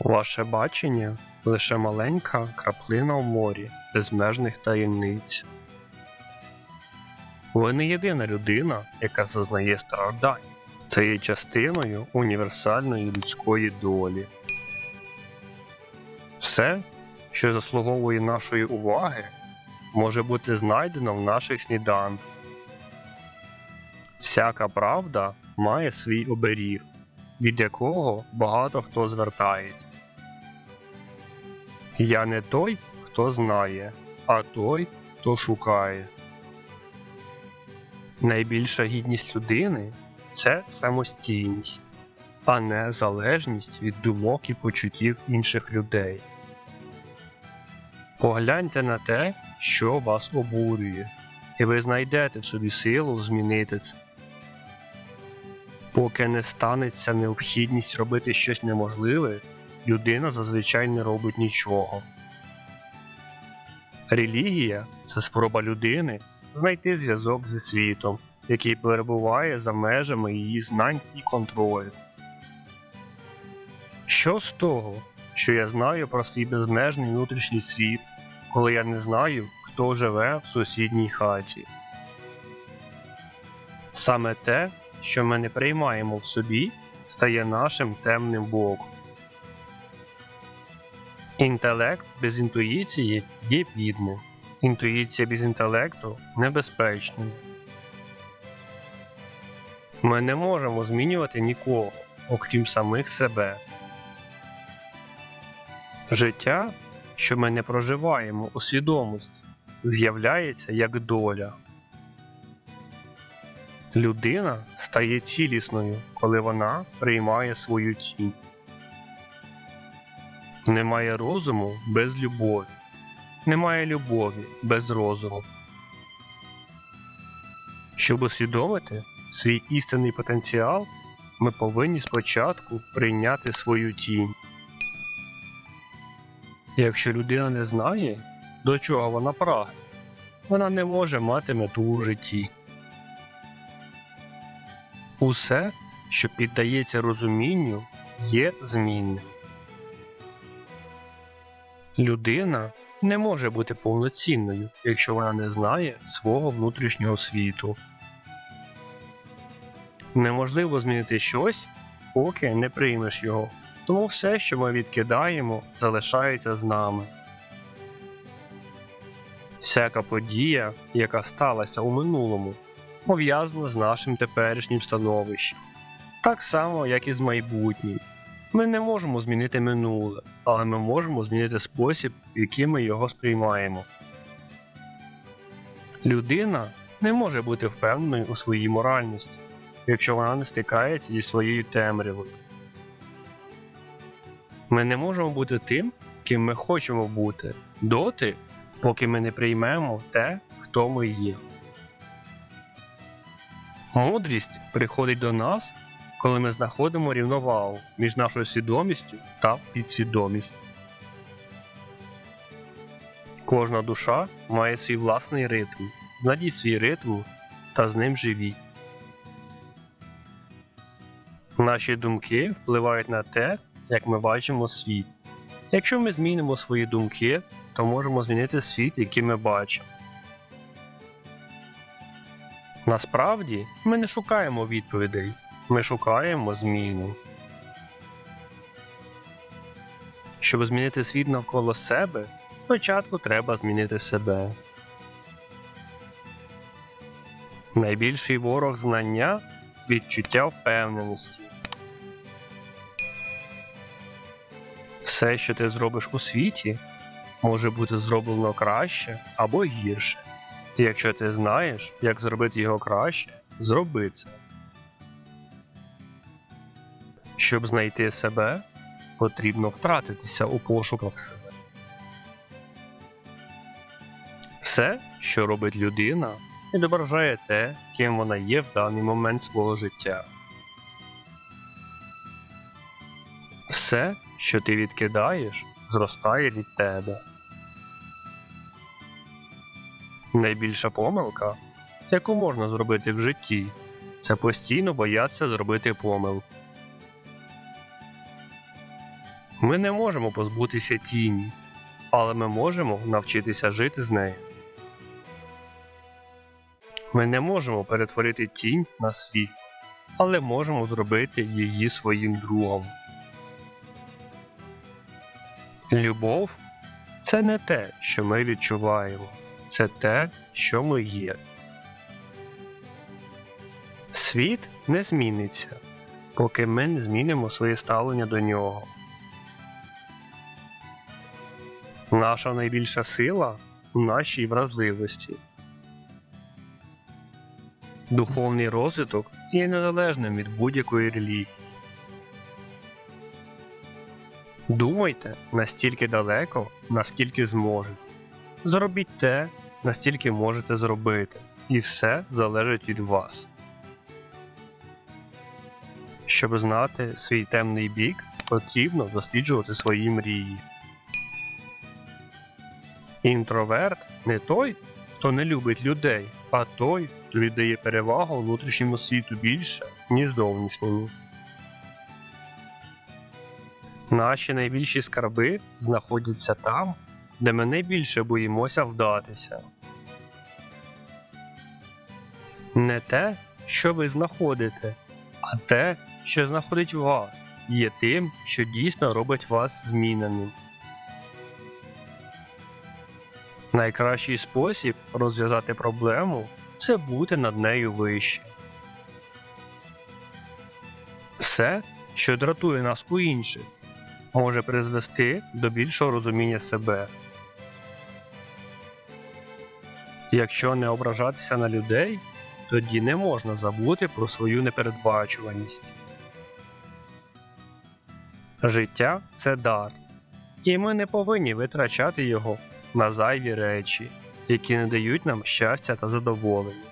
Ваше бачення лише маленька краплина в морі безмежних таємниць. Ви не єдина людина, яка зазнає страждань. Це є частиною універсальної людської долі. Все, що заслуговує нашої уваги, може бути знайдено в наших сніданках. Всяка правда має свій оберіг, від якого багато хто звертається. Я не той, хто знає, а той, хто шукає. Найбільша гідність людини це самостійність, а не залежність від думок і почуттів інших людей. Погляньте на те, що вас обурює, і ви знайдете в собі силу змінити це. Поки не станеться необхідність робити щось неможливе, людина зазвичай не робить нічого. Релігія це спроба людини знайти зв'язок зі світом, який перебуває за межами її знань і контролю. Що з того, що я знаю про свій безмежний внутрішній світ, коли я не знаю, хто живе в сусідній хаті? Саме те, що ми не приймаємо в собі, стає нашим темним боком. Інтелект без інтуїції є бідним. Інтуїція без інтелекту небезпечною. Ми не можемо змінювати нікого, окрім самих себе. Життя, що ми не проживаємо у свідомості, з'являється як доля. Людина стає цілісною, коли вона приймає свою тінь. Немає розуму без любові. Немає любові без розуму. Щоб усвідомити свій істинний потенціал, ми повинні спочатку прийняти свою тінь. Якщо людина не знає, до чого вона прагне, вона не може мати мету у житті. Усе, що піддається розумінню, є змінним. Людина не може бути повноцінною, якщо вона не знає свого внутрішнього світу. Неможливо змінити щось, поки не приймеш його. Тому все, що ми відкидаємо, залишається з нами. Всяка подія, яка сталася у минулому, пов'язана з нашим теперішнім становищем, так само, як і з майбутнім. Ми не можемо змінити минуле, але ми можемо змінити спосіб, в який ми його сприймаємо. Людина не може бути впевненою у своїй моральності, якщо вона не стикається зі своєю темрявою. Ми не можемо бути тим, ким ми хочемо бути, доти, поки ми не приймемо те, хто ми є. Мудрість приходить до нас, коли ми знаходимо рівновагу між нашою свідомістю та підсвідомістю. Кожна душа має свій власний ритм. Знайдіть свій ритм та з ним живіть. Наші думки впливають на те, як ми бачимо світ. Якщо ми змінимо свої думки, то можемо змінити світ, який ми бачимо. Насправді ми не шукаємо відповідей, ми шукаємо зміну. Щоб змінити світ навколо себе, спочатку треба змінити себе. Найбільший ворог знання відчуття впевненості. Все, що ти зробиш у світі, може бути зроблено краще або гірше. І якщо ти знаєш, як зробити його краще, зроби це. Щоб знайти себе, потрібно втратитися у пошуках себе. Все, що робить людина, відображає те, ким вона є в даний момент свого життя. Все, що ти відкидаєш, зростає від тебе. Найбільша помилка, яку можна зробити в житті, це постійно боятися зробити помилку. Ми не можемо позбутися тіні, але ми можемо навчитися жити з нею. Ми не можемо перетворити тінь на світ, але можемо зробити її своїм другом. Любов це не те, що ми відчуваємо, це те, що ми є. Світ не зміниться, поки ми не змінимо своє ставлення до нього. Наша найбільша сила у нашій вразливості. Духовний розвиток є незалежним від будь-якої релігії. Думайте настільки далеко, наскільки зможете. Зробіть те, настільки можете зробити, і все залежить від вас. Щоб знати свій темний бік, потрібно досліджувати свої мрії. Інтроверт не той, хто не любить людей, а той, хто віддає перевагу внутрішньому світу більше, ніж зовнішньому. Наші найбільші скарби знаходяться там, де ми найбільше боїмося вдатися. Не те, що ви знаходите, а те, що знаходить вас, є тим, що дійсно робить вас зміненим. Найкращий спосіб розв'язати проблему це бути над нею вище. Все, що дратує нас у інших, може призвести до більшого розуміння себе. Якщо не ображатися на людей, тоді не можна забути про свою непередбачуваність. Життя це дар, і ми не повинні витрачати його на зайві речі, які не дають нам щастя та задоволення.